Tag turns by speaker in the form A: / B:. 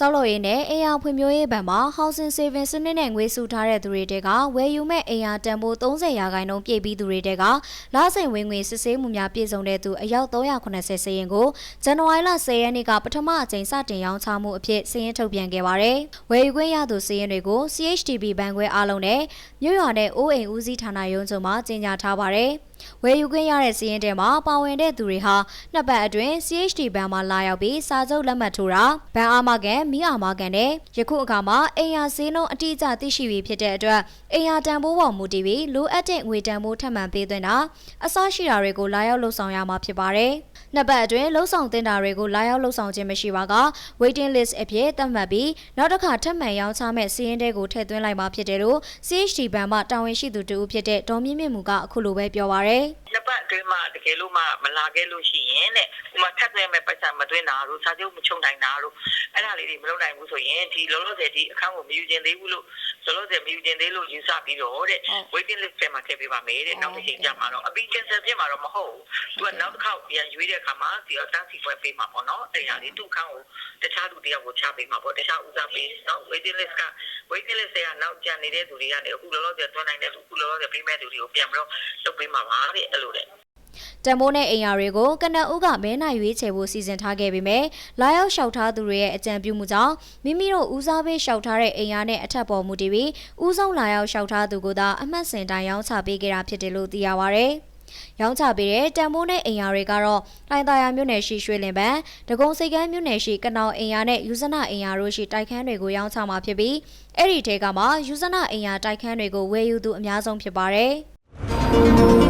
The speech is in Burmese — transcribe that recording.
A: ဆောက်လုပ်ရေးနဲ့အိမ်ယာဖွံ့ဖြိုးရေးဘဏ်မှာ Housing Saving စနစ်နဲ့ငွေစုထားတဲ့သူတွေတဲကဝယ်ယူမဲ့အိမ်ယာတန်ဖိုး30ရာခိုင်နှုန်းပြည့်ပြီးသူတွေတဲကလဆိုင်ဝင်ငွေစစ်ဆေးမှုများပြည့်စုံတဲ့သူအယောက်380စည်ရင်ကိုဇန်နဝါရီလ10ရက်နေ့ကပထမအကြိမ်စတင်ရောင်းချမှုအဖြစ်စည်ရင်ထုတ်ပြန်ခဲ့ပါတယ်။ဝယ်ယူခွင့်ရသူစည်ရင်တွေကို CHTB ဘဏ်ခွဲအားလုံးနဲ့မြို့ရွာနဲ့အိုးအိမ်ဦးစီးဌာနရုံးချုပ်မှကြီးညာထားပါတယ်။ ဝယ်ယူခွင့်ရတဲ့စီးရင်တဲမှာပါဝင်တဲ့သူတွေဟာနှစ်ပတ်အတွင်း CHD ဘဏ်မှာလာရောက်ပြီးစာချုပ်လက်မှတ်ထိုးတာဘဏ်အာမခံမိအာမခံနဲ့ယခုအခါမှာအိမ်ယာဈေးနှုန်းအတိအကျသိရှိပြီဖြစ်တဲ့အတွက်အိမ်ယာတန်ဖိုးပေါ်မူတည်ပြီးလိုအပ်တဲ့ငွေတန်ဖိုးထပ်မံပေးသွင်းတာအစရှိတာတွေကိုလာရောက်လှုပ်ဆောင်ရမှာဖြစ်ပါတယ်။ နှစ်ပတ်အတွင်းလှုပ်ဆောင်တင်တာတွေကိုလာရောက်လှုပ်ဆောင်ခြင်းမရှိပါက waiting list အဖြစ်သတ်မှတ်ပြီးနောက်တစ်ခါထပ်မံရောင်းချမဲ့စီးရင်တဲကိုထည့်သွင်းလိုက်မှာဖြစ်တယ်လို့ CHD ဘဏ်မှတာဝန်ရှိသူတူဖြစ်တဲ့ဒေါ်မြင့်မြင့်မူကအခုလိုပဲပြောပါရယ်
B: နှစ်ပတ်အတွင်းမှာတကယ်လို့မှမလာခဲ့လို့ရှိရင်တဲ့ဒီမှာထပ်သွင်းမဲ့ပတ်စံမသွင်းတာတို့စာချုပ်မချုံနိုင်တာတို့အဲ့ဒါ လေးတွေမလုပ်နိုင်ဘူးဆိုရင်ဒီလောလောဆယ်ဒီအခန်းကိုမယူခြင်းသေးဘူးလို့လောလောဆယ်မယူခြင်းသေးလို့ယူဆပြီးတော့တဲ့ waiting list ထဲမှာထည့်ပေးပါမယ်တဲ့နောက်တစ်ချိန်ကြာမှာတော့အပြီး cancel ဖြစ်မှာတော့မဟုတ်ဘူးသူကနောက်တစ်ခေါက်ပြန်ရွေးတဲ့အခါမှာဒီအတန်းစီပွဲပေးမှာပေါ့နော်အဲ့ဒါလေးသူ့အခန်းကိုတခြားလူတယောက်ကိုချပေးမှာပေါ့တခြားဦးစားပေးနော် waiting list က waiting list ကနောက်ကျန်နေတဲ့သူတွေကနေအခုလောလောဆယ်သွင်းနိုင်တဲ့သူအခုလောလောဆယ်ပေးမဲ့သူတွေကိုပြန်ပြီးတော့လုပ်ပေးမှာပါတဲ့အဲ့လိုတဲ့
A: တန်မိုးနဲ့အိမ်ယာတွေကိုကနအုပ်ကမဲနိုင်ရွေးချယ်ဖို့စီစဉ်ထားခဲ့ပေမဲ့လာရောက်လျှောက်ထားသူတွေရဲ့အကြံပြုမှုကြောင့်မိမိတို့ဦးစားပေးလျှောက်ထားတဲ့အိမ်ယာနဲ့အထက်ပေါ်မူတည်ပြီးဦးဆုံးလာရောက်လျှောက်ထားသူကိုသာအမှတ်စဉ်တိုင်းရောင်းချပေးခဲ့တာဖြစ်တယ်လို့သိရပါဗျ။ရောင်းချပေးတဲ့တန်မိုးနဲ့အိမ်ယာတွေကတော့လိုင်သာယာမြို့နယ်ရှိရွှေလင်ပန်းဒဂုံစိတ်ကမ်းမြို့နယ်ရှိကနောင်အိမ်ယာနဲ့ယူဇနာအိမ်ယာတို့ရှိတိုက်ခန်းတွေကိုရောင်းချမှာဖြစ်ပြီးအဲ့ဒီထဲကမှယူဇနာအိမ်ယာတိုက်ခန်းတွေကိုဝယ်ယူသူအများဆုံးဖြစ်ပါတယ်။